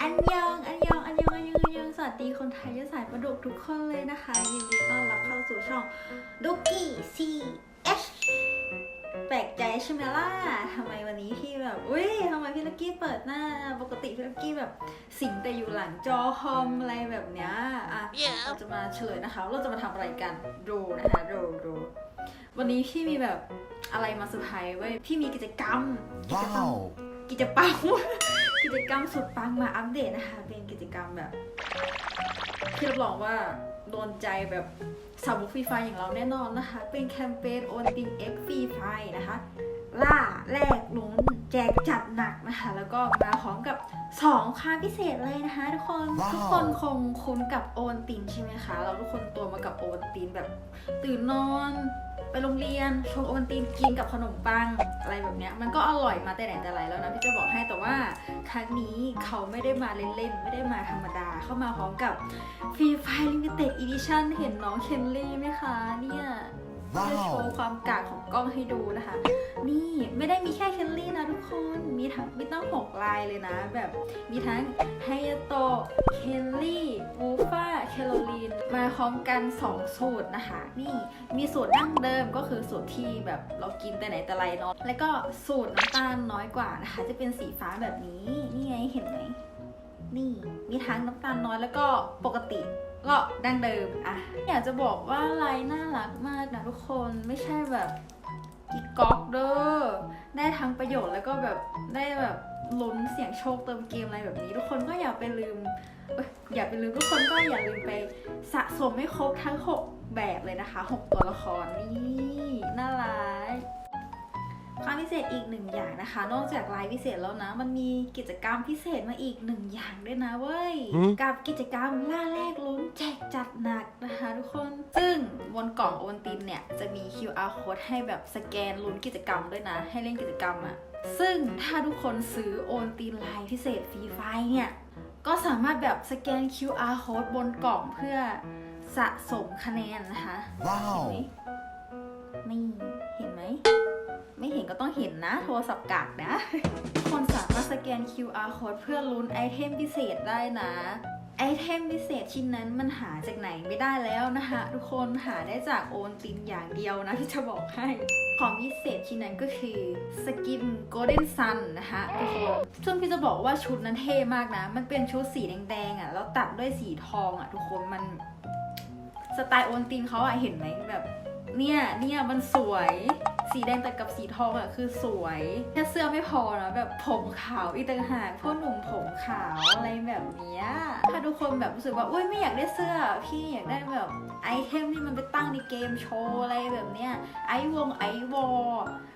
อันยองอันยองอันยองอันยองอันยองสวัสดีคนไทยและสายประดุกทุกคนเลยนะคะยินดีต้อนรับเข้าสู่ช่องดุกกี้ CH แปลกใจใช่ไหมล่ะทำไมวันนี้พี่แบบอุ้ยทำไมพี่ลักกี้เปิดหน้า ปกติพี่ลักกี้แบบสิงแต่อยู่หลังจอคอมอะไรแบบเนี้ยอะเราจะมาเฉลยนะคะว่าเราจะมาทำอะไรกันดูนะคะดูดูวันนี้พี่มีแบบอะไรมาเซอร์ไพรส์เว้ยพี่มีกิจกรรม กิจกรรม Wow. กิจกรรม กิจกรรมสุดปังมาอัปเดตนะคะ เป็นกิจกรรมแบบที่รับรองว่าโดนใจแบบสาวกฟรีไฟอย่างเราแน่นอนนะคะ เป็นแคมเปญโอนติงเอ็กฟรีไฟนะคะ ล่าแลกลุ้นแจกจัดหนักนะคะ แล้วก็มาพร้อมกับ 2ค่าพิเศษเลยนะคะ ทุกคนว้าวทุกคนคงคุ้นกับโอนตินใช่ไหมคะ เราทุกคนโตมากับโอนตินแบบตื่นนอน ไปโรงเรียนชงโอวัลตินกินกับขนมปังอะไรแบบเนี้ยมันก็อร่อยมาแต่ไหนแต่ไรแล้วนะพี่จะบอกให้แต่ว่าครั้งนี้เขาไม่ได้มาเล่นๆ ไม่ได้มาธรรมดาเข้ามาพร้อมกับฟรีไฟลิมิเต็ดอีดิชั่นเห็นน้องเคนลี่ไหมคะเนี่ย จะโชว์ความกากของกล้องให้ดูนะคะ นี่ไม่ได้มีแค่เคนลี่นะทุกคน มีทั้งมีตั้งหกลายเลยนะ แบบมีทั้งไฮยโตเคนลี่วูฟ่าแคโรลีน มาพร้อมกัน 2 สูตรนะคะ นี่มีสูตรดั้งเดิมก็คือสูตรที่แบบเรากินแต่ไหนแต่ไรเนาะแล้วก็สูตรน้ำตาลน้อยกว่านะคะ จะเป็นสีฟ้าแบบนี้ นี่ไงเห็นไหมนี่มีทั้งน้ำตาลน้อยแล้วก็ปกติ ก็ดั้งเดิมอะอยากจะบอกว่าไลายน่ารักมากนะทุกคนไม่ใช่แบบกิ๊กก๊อกเด้อได้ทั้งประโยชน์แล้วก็แบบได้แบบลุ้นเสียงโชคเติมเกมอะไรแบบนี้ ทุกคนก็อย่าไปลืมอยอย่าไปลืมทุกคนก็อย่าลืมไปสะสมให้ครบทั้ง 6 แบบเลยนะคะ 6 ตัวละครนี่น่ารัก ความพิเศษอีกหนึ่งอย่างนะคะ นอกจากไลฟ์พิเศษแล้วนะ มันมีกิจกรรมพิเศษมาอีกหนึ่งอย่างด้วยนะเว้ยหืมกับกิจกรรมล่าแลกลุ้นแจกจัดหนักนะคะ ทุกคน ซึ่งบนกล่องโอนตินเนี่ย จะมี QR code ให้แบบสแกนลุ้นกิจกรรมด้วยนะ ให้เล่นกิจกรรมอะซึ่งถ้าทุกคนซื้อโอนตินไลฟ์พิเศษฟรีไฟเนี่ยก็สามารถแบบสแกน QR code บนกล่องเพื่อสะสมคะแนนนะคะ Wow. นี่ เห็นไหม ไม่เห็นก็ต้องเห็นนะ โทรศัพท์กากนะ คนสามารถสแกน QR code เพื่อลุ้นไอเทมพิเศษได้นะไอเทมพิเศษชิ้นนั้นมันหาจากไหนไม่ได้แล้วนะคะทุกคนหาได้จากโอนตินอย่างเดียวนะที่จะบอกให้ ของพิเศษชิ้นนั้นก็คือสกิน Golden Sun นนะคะทุกคนซึ่งพี่จะบอกว่าชุดนั้นเท่มากนะ มันเป็นชุดสีแดงๆอะแล้วตัดด้วยสีทองอะทุกคนมันสไตล์โอนตินเขาอะเห็นไหมแบบ เนี่ย เนี่ยมันสวย สีแดงตัดกับสีทองอะคือสวยแค่เสื้อไม่พอนะแบบผมขาวอีกต่างหากพวกหนุ่มผมขาวอะไรแบบเนี้ยถ้าทุกคนแบบรู้สึกว่าอุ้ยไม่อยากได้เสื้อ พี่อยากได้แบบไอเทมที่มันไปตั้งในเกมโชว์อะไรแบบเนี้ยไอวงไอวอ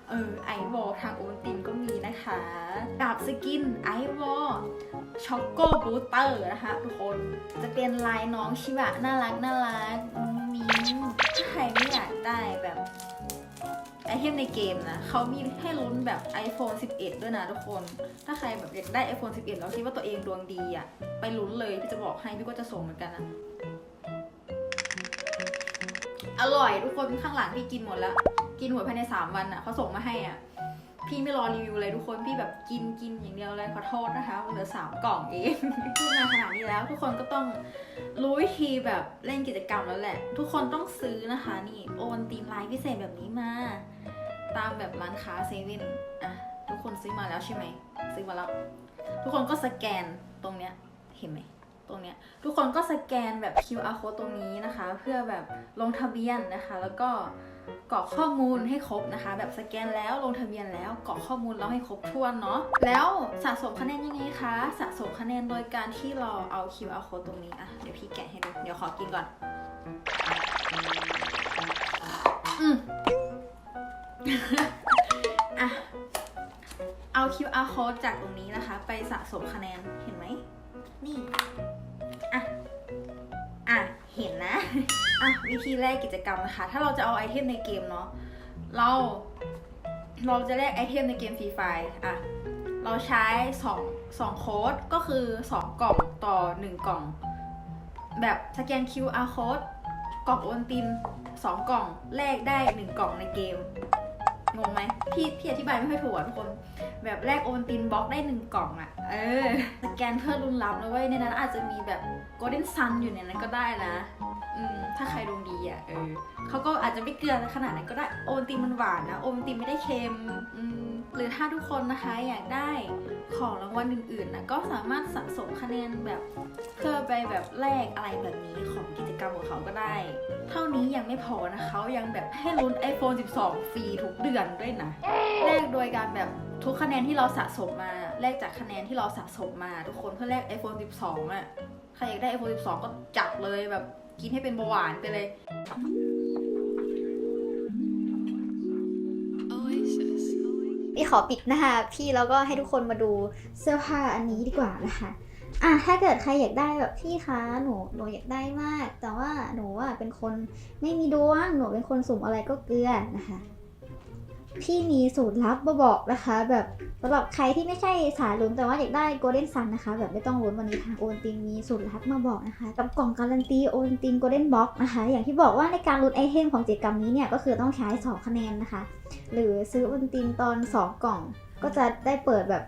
เออไอวอทางโอนตินก็มีนะคะดาบสกินไอวอ ช็อกโกบูเตอร์นะคะทุกคนจะเป็นลายน้องชิบะน่ารักน่ารักมุ้งมิ้งถ้าใครไม่อยากได้แบบไอเทมในเกมนะเขามีให้ลุ้นแบบ iPhone 11 ด้วยนะทุกคน ถ้าใครแบบอยากได้ iPhone 11 แล้วคิดว่าตัวเองดวงดีอะ่ะ ไปลุ้นเลยพี่จะบอกให้พี่ก็จะส่งเหมือนกันอะอร่อยทุกคนข้างหลังพี่กินหมดแล้ว กินหมดภายใน 3 วันอะ่ะเขาส่งมาให้อะ พี่ไม่รอรีวิวเลยทุกคน พี่แบบกินกินอย่างเดียวเลยขอโทษนะคะเหลือสามกล่องเองพูดมาขนาดนี้แล้ว ทุกคนก็ต้องรู้วิธีแบบเล่นกิจกรรมแล้วแหละ ทุกคนต้องซื้อนะคะ นี่โอนตีมไลน์พิเศษแบบนี้มา ตามแบบร้านค้าเซเว่นอะทุกคนซื้อมาแล้วใช่ไหมซื้อมาแล้วทุกคนก็สแกนตรงเนี้ยเห็นไหมตรงเนี้ยทุกคนก็สแกนแบบ QR code ตรงนี้นะคะ เพื่อแบบลงทะเบียนนะคะ แล้วก็ กรอกข้อมูลให้ครบนะคะ แบบสแกนแล้วลงทะเบียนแล้วกรอกข้อมูลเราให้ครบถ้วนเนาะแล้วสะสมคะแนนยังไงคะสะสมคะแนนโดยการที่เราเอา QR code ตรงนี้อะเดี๋ยวพี่แกะให้ดูเดี๋ยวขอกินก่อนอืมอะเอา QR code จากตรงนี้นะคะ ไปสะสมคะแนนเห็นไหมนี่ อะวิธีแรกกิจกรรมนะคะ ถ้าเราจะเอาไอเทมในเกมเนาะเราเราจะแลกไอเทมในเกมฟรีไฟอะเราใช้2 2โค้ดก็คือ 2 กล่องต่อ 1 กล่อง แบบสแกน QR code กล่องโอนติน 2 กล่องแลกได้ 1 กล่องในเกมงงไหมพี่พี่อธิบายไม่ค่อยถูกอะทุกคน แบบแลกโอนตินบล็อกได้ 1 กล่องอะ เออสแกนเพื่อรุนรับนะเว้ยในนั้นอาจจะมีแบบ golden sun อยู่ในนั้นก็ได้นะ ถ้าใครดวงดีอะเออเขาก็อาจจะไม่เกลือขนาดนั้นก็ได้โอวัลติมันหวานนะโอวัลติไม่ได้เค็มอืมหรือถ้าทุกคนนะคะอยากได้ของรางวัลอื่นๆนะก็สามารถสะสมคะแนนแบบเพื่อไปแบบแลกอะไรแบบนี้ของกิจกรรมของเขาก็ได้ เท่านี้ยังไม่พอนะเขายังแบบให้ลุ้น iPhone 12 ฟรีทุกเดือนด้วยนะแลกโดยการแบบทุกคะแนนที่เราสะสมมาแลกจากคะแนนที่เราสะสมมา ทุกคนเพื่อแลก iPhone 12อะใครอยากได้ iPhone 12 ก็จับเลยแบบ กินให้เป็นเบาหวานไปเลย Oasis. พี่ขอปิดหน้าพี่แล้วก็ให้ทุกคนมาดูเสื้อผ้าอันนี้ดีกว่านะคะอะถ้าเกิดใครอยากได้แบบพี่คะหนูหนูอยากได้มาก แต่ว่าหนูอะเป็นคนไม่มีดวงหนูเป็นคนสุ่มอะไรก็เกลือนะคะ พี่มีสูตรลับมาบอกนะคะ แบบสำหรับใครที่ไม่ใช่สายลุ้นแต่ว่าอยากได้โกลเด้นซันนะคะ แบบไม่ต้องลุ้นวันนี้ทางโอนตินมีสูตรลับมาบอกนะคะ กับกล่องการันตีโอนตินโกลเด้นบ็อกนะคะ อย่างที่บอกว่าในการลุ้นไอเทมของกิจกรรมนี้เนี่ยก็คือต้องใช้สองคะแนนนะคะ หรือซื้อโอวัลตินตอน 2 กล่อง ก็จะได้เปิดแบบ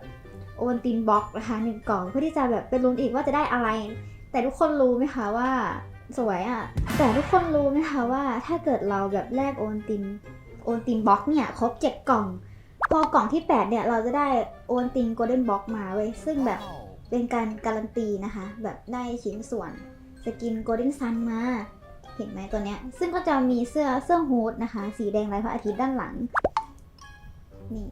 โอวัลตินบ็อกนะคะหนึ่งกล่องเพื่อที่จะแบบเป็นลุ้นอีกว่าจะได้อะไร แต่ทุกคนรู้ไหมคะว่าสวยอะ่ะแต่ทุกคนรู้ไหมคะว่าถ้าเกิดเราแบบแลกโอวัลติน โอวัลตินบ็อกเนี่ยครบ 7 กล่อง พอกล่องที่ 8 เนี่ย เราจะได้โอวัลตินโกลเด้นบ็อกมาเว้ย ซึ่งแบบเป็นการการันตีนะคะ แบบได้ชิ้นส่วนสกินโกลเด้นซันมา เห็นไหมตัวเนี้ย ซึ่งก็จะมีเสื้อเสื้อฮูดนะคะ สีแดงลายพระอาทิตย์ด้านหลัง นี่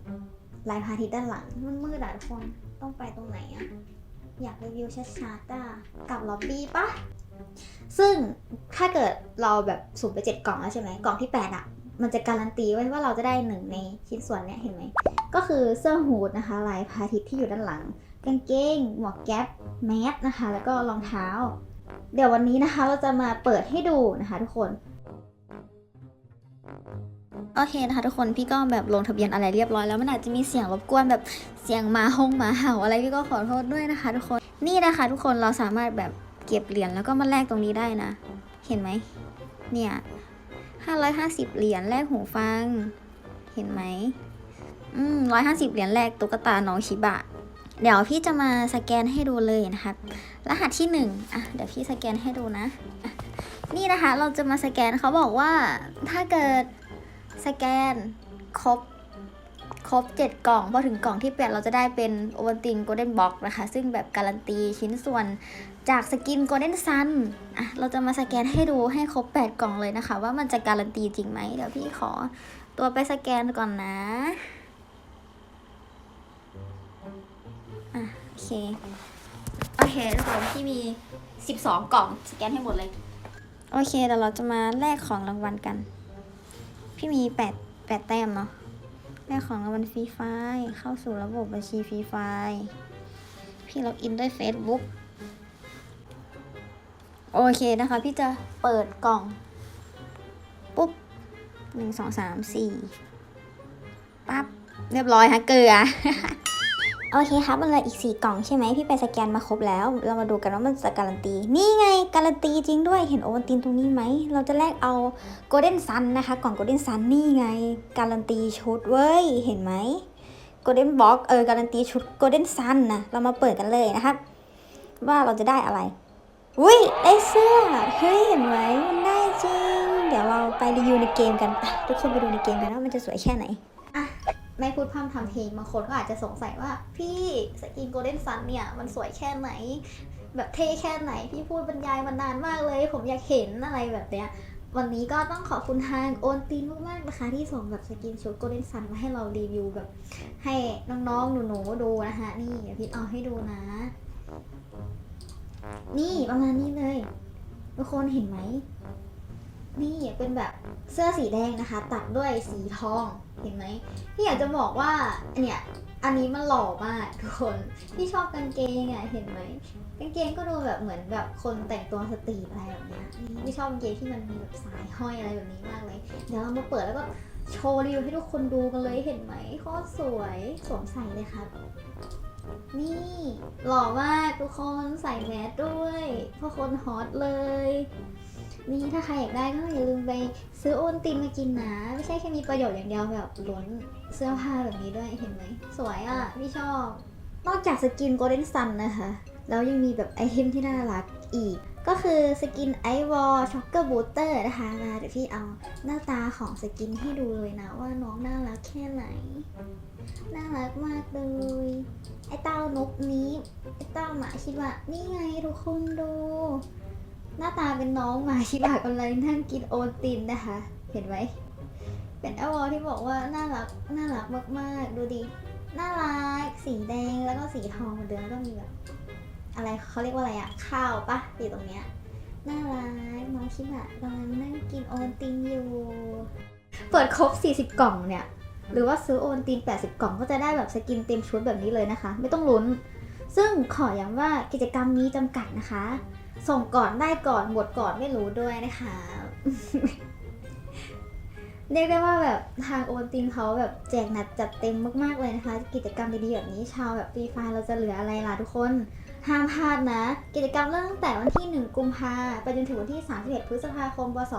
ลายพระอาทิตย์ด้านหลัง มันมืดอะทุกคนต้องไปตรงไหนอะอยากรีวิวชัดๆอะกลับล็อบบี้ปะซึ่งถ้าเกิดเราแบบสุ่มไปเจ็ดกล่องแล้วใช่ไหมกล่องที่แปดอะ มันจะการันตีไว้ว่าเราจะได้หนึ่งในชิ้นส่วนเนี้ยเห็นไหม ก็คือเสื้อฮูดนะคะลายพระอาทิตย์ที่อยู่ด้านหลัง กางเกง หมวกแก๊ปแมสนะคะ แล้วก็รองเท้า เดี๋ยววันนี้นะคะเราจะมาเปิดให้ดูนะคะทุกคนโอเคนะคะทุกคนพี่ก็แบบลงทะเบียนอะไรเรียบร้อยแล้วมันอาจจะมีเสียงรบกวนแบบเสียงหมาฮงหมาเห่าอะไรพี่ก็ขอโทษด้วยนะคะ ทุกคนนี่นะคะ ทุกคนเราสามารถแบบเก็บเหรียญแล้วก็มาแลกตรงนี้ได้นะ เห็นไหมเนี่ย 550 เหรียญแลกหูฟัง เห็นไหมอืม150เหรียญแลกตุ๊กตาน้องชิบะ เดี๋ยวพี่จะมาสแกนให้ดูเลยนะคะรหัสที่หนึ่งอะเดี๋ยวพี่สแกนให้ดูนะ นี่นะคะเราจะมาสแกนเขาบอกว่าถ้าเกิดสแกนครบ รบ 7 กล่องพอถึงกล่องที่ 8 เราจะได้เป็นโอวัลตินโกลเด้นบ็อกนะคะ ซึ่งแบบการันตีชิ้นส่วนจากสกินโกลเด้นซันอะเราจะมาสแกนให้ดูให้ครบ 8 กล่องเลยนะคะ ว่ามันจะการันตีจริงไหมเดี๋ยวพี่ขอตัวไปสแกนก่อนนะอะโอเคโอเคทุกคนพี่มี 12 กล่องสแกนให้หมดเลย โอเคเดี๋ยวเราจะมาแลกของรางวัลกัน พี่มี 8 8 แต้มเนาะ แลกของรางวัลฟรีไฟล์เข้าสู่ระบบบัญชีฟรีไฟล์พี่ล็อกอินด้วย Facebook โอเคนะคะ พี่จะเปิดกล่อง ปุ๊บหนึ่งสองสามสี่ปั๊บ เรียบร้อยฮะเกลือ โอเคครับมันเหลืออีก 4 กล่องใช่ไหมพี่ไปสแกนมาครบแล้ว เรามาดูกันว่ามันจะการันตี นี่ไงการันตีจริงด้วยเห็นโอวัลตินตรงนี้ไหม เราจะแลกเอาโกลเด้นซันนะคะกล่องโกลเด้นซันนี่ไง การันตีชุดเว้ย เห็นไหมโกลเด้นบ็อกเออการันตีชุดโกลเด้นซันนะเรามาเปิดกันเลยนะครับ ว่าเราจะได้อะไรอุ้ยได้เสื้อเฮ้ยเห็นไหมมันได้จริง เดี๋ยวเราไปรีวิวในเกมกันทุกคนไปดูในเกมกันว่ามันจะสวยแค่ไหน ไม่พูดพร่ำทำเพลงบางคนก็อาจจะสงสัยว่า พี่สกินโกลเด้นซันเนี่ย มันสวยแค่ไหน แบบเท่แค่ไหน พี่พูดบรรยายมานานมากเลย ผมอยากเห็นอะไรแบบเนี้ยวันนี้ก็ต้องขอบคุณทางโอนตีนมากๆนะคะ ที่ส่งแบบสกินชุดโกลเด้นซันมาให้เรารีวิวแบบ ให้น้องๆหนูๆดูนะคะนี่เดี๋ยวพี่เอาให้ดูนะ นี่ประมาณนี้เลยทุกคนเห็นไหม นี่เป็นแบบเสื้อสีแดงนะคะ ตัดด้วยสีทองเห็นไหมพี่อยากจะบอกว่าเนี่ยอันนี้มันหล่อมากทุกคนพี่ชอบกางเกงอะเห็นไหมกางเกงก็ดูแบบเหมือนแบบคนแต่งตัวสตรีทอะไรแบบเนี้ยพี่ชอบกางเกงที่มันมีแบบสายห้อยอะไรแบบนี้มากเลย เดี๋ยวเรามาเปิดแล้วก็โชว์รีวิวให้ทุกคนดูกันเลยเห็นไหมโคตรสวยสวมใส่เลยครับ นี่หล่อมากทุกคนใส่แมสด้วยเพราะคนฮอตเลย นี่ถ้าใครอยากได้ก็อย่าลืมไปซื้อโอนตินมากินนะ ไม่ใช่แค่มีประโยชน์อย่างเดียวแบบล้นเสื้อผ้าแบบนี้ด้วยเห็นไหม สวยอะพี่ชอบ นอกจากสกินโกลเด้นซันนะคะ แล้วยังมีแบบไอเทมที่น่ารักอีก ก็คือสกินไอวอลช็อกเกอร์บูเตอร์นะคะมาเดี๋ยวพี่เอาหน้าตาของสกินให้ดูเลยนะ ว่าน้องน่ารักแค่ไหน น่ารักมากเลย ไอเต้านกนี้ ไอเต้าหมาชิบะนี่ไงทุกคนดู หน้าตาเป็นน้องหมาชิบะกำลังนั่งกินโอตินนะคะ เห็นไหม เป็นไอวอลที่บอกว่าน่ารัก น่ารักมากๆ ดูดิ น่ารัก สีแดงแล้วก็สีทองเหมือนเดิมก็มีแบบ อะไรเขาเรียกว่าอะไรอะข้าวปะอยู่ตรงเนี้ยน่ารักน้องชิบะกำลังนั่งกินโอวัลตินอยู่ เปิดครบ 40 กล่องเนี่ย หรือว่าซื้อโอวัลติน 80 กล่องก็จะได้แบบสกินเต็มชุดแบบนี้เลยนะคะ ไม่ต้องลุ้น ซึ่งขอย้ำว่ากิจกรรมนี้จำกัดนะคะ ส่งก่อนได้ก่อนหมดก่อนไม่รู้ด้วยนะคะ เรียกได้ว่าแบบทางโอนตินเขาแบบแจกหนักจัดเต็มมากๆเลยนะคะ กิจกรรมดีๆแบบนี้ชาวแบบฟรีไฟเราจะเหลืออะไรล่ะทุกคน ห้ามพลาดนะ กิจกรรมเริ่มตั้งแต่วันที่ 1 กุมภาไปจนถึงวันที่ 31 พฤษภาคม พศ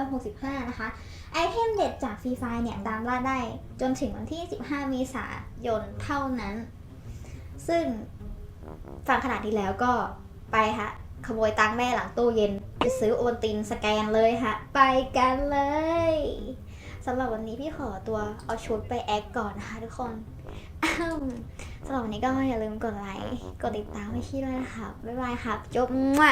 2565 นะคะ ไอเทมเด็ดจากฟรีไฟเนี่ยตามล่าได้จนถึงวันที่ 15 เมษายนเท่านั้น ซึ่งฟังขนาดนี้แล้วก็ไปค่ะขโมยตังแม่หลังตู้เย็น ไปซื้อโอนตินสแกนเลยค่ะไปกันเลย สำหรับวันนี้พี่ขอตัวเอาชุดไปแอคก่อนนะคะทุกคนสำหรับวันนี้ก็อย่าลืมกดไลค์ กดติดตามให้พี่ด้วยนะคะ บ๊ายบายครับ จบมั่ว